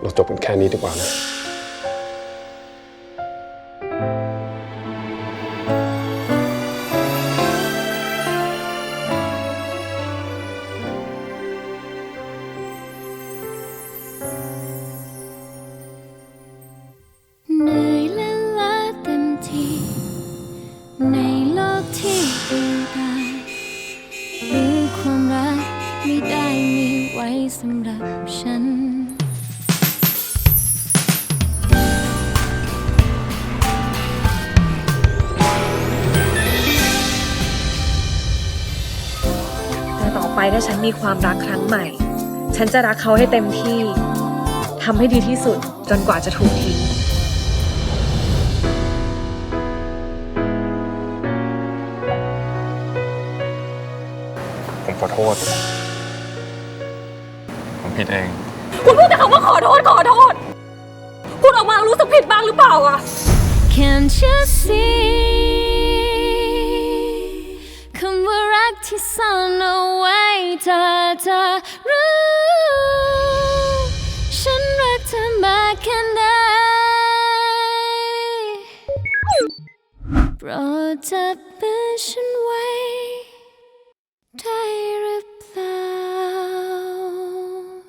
เราจบกันแค่นี้ดีกว่านะ ไม่ได้มีไว้สำหรับฉันแต่ต่อไปถ้าฉันมีความรักครั้งใหม่ ฉันจะรักเขาให้เต็มที่ทำให้ดีที่สุดจนกว่าจะถูกทิ้ง ผมขอโทษ ผมผิดเอง คุณพูดแต่คำว่าขอโทษขอโทษ คุณออกมารู้สึกผิดบ้างหรือเปล่าอะ Can't you see คำว่ารักที่ซ่อนเอาไว้เธอจะรู้ ฉันรักเธอมากแค่ไหนโปรดจับมือฉันไว้ได้หรือ